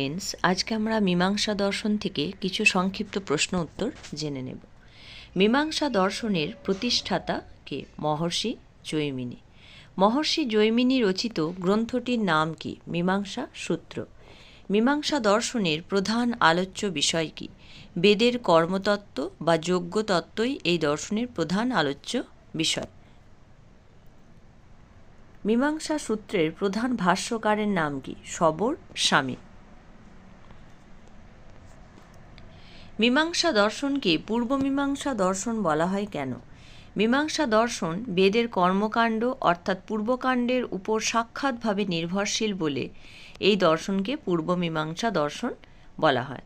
Friends আজকে আমরা মীমাংসা দর্শন থেকে কিছু সংক্ষিপ্ত প্রশ্ন উত্তর জেনে নেব। মীমাংসা দর্শনের প্রতিষ্ঠাতা কে? মহর্ষি জৈমিনী। মহর্ষি জৈমিনী রচিত গ্রন্থটির নাম কি? মীমাংসা সূত্র। মীমাংসা দর্শনের প্রধান আলোচ্য বিষয় কি? বেদের কর্মতত্ত্ব বা যোগ্যতত্ত্বই এই দর্শনের প্রধান আলোচ্য বিষয়। মীমাংসা সূত্রের প্রধান ভাষ্যকারের নাম কি? সবর স্বামী। মীমাংসা দর্শনকে পূর্বমীমাংসা দর্শন বলা হয় কেন? মীমাংসা দর্শন বেদের কর্মকাণ্ড অর্থাৎ পূর্বকাণ্ডের উপর সাক্ষাৎভাবে নির্ভরশীল বলে এই দর্শনকে পূর্বমীমাংসা দর্শন বলা হয়।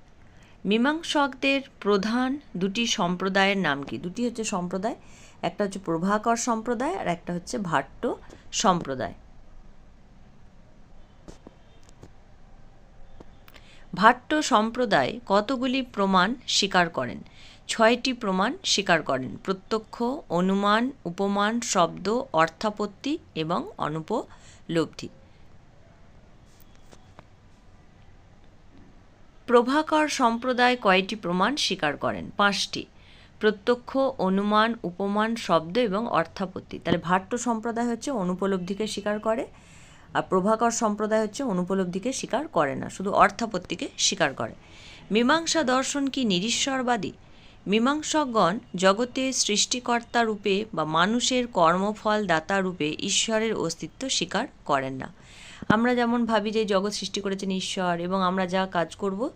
মীমাংসকদের প্রধান দুটি সম্প্রদায়ের নাম কি? দুটি হচ্ছে সম্প্রদায়, একটা হচ্ছে প্রভাকর সম্প্রদায় আর একটা হচ্ছে ভাট্ট সম্প্রদায়। ভাট্ট সম্প্রদায় কতগুলি প্রমাণ স্বীকার করেন? ছয়টি প্রমাণ স্বীকার করেন। প্রত্যক্ষ, অনুমান, উপমান, শব্দ, অর্থাপত্তি এবং অনুপলব্ধি। প্রভাকর সম্প্রদায় কয়টি প্রমাণ স্বীকার করেন? পাঁচটি। প্রত্যক্ষ, অনুমান, উপমান, শব্দ এবং অর্থাপত্তি। তাহলে ভাট্ট সম্প্রদায় হচ্ছে অনুপলব্ধিকে স্বীকার করে। আর প্রভাকর সম্প্রদায় হচ্ছে অনুপলব্ধিকে স্বীকার করে না, শুধু অর্থাপত্তিকে স্বীকার করে। মীমাংসা দর্শন কি নিরীশ্বরবাদী? মীমাংসকগণ জগতে সৃষ্টিকর্তা রূপে বা মানুষের কর্মফল দাতা রূপে ঈশ্বরের অস্তিত্ব স্বীকার করেন না। আমরা যেমন ভাবি যে জগৎ সৃষ্টি করেছেন ঈশ্বর এবং আমরা যা কাজ করব,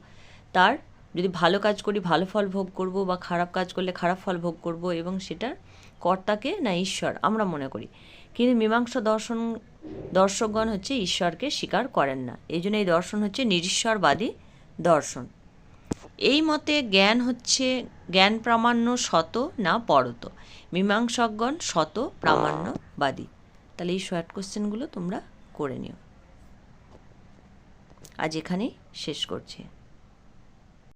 তার যদি ভালো কাজ করি, ভালো ফল ভোগ করব বা খারাপ কাজ করলে খারাপ ফল ভোগ করব এবং সেটার কর্তাকে না ঈশ্বর, আমরা মনে করি। কিন্তু মীমাংসা দর্শন, দর্শকগণ হচ্ছে ঈশ্বরকে স্বীকার করেন না। এই জন্য এই দর্শন হচ্ছে নিরীশ্বরবাদী দর্শন। এই মতে জ্ঞান হচ্ছে, জ্ঞান প্রামাণ্য শত না পরত। মীমাংসকগণ শত প্রামাণ্যবাদী। তাহলে এই শর্ট কোশ্চেনগুলো তোমরা করে নিও। আজ এখানেই শেষ করছি।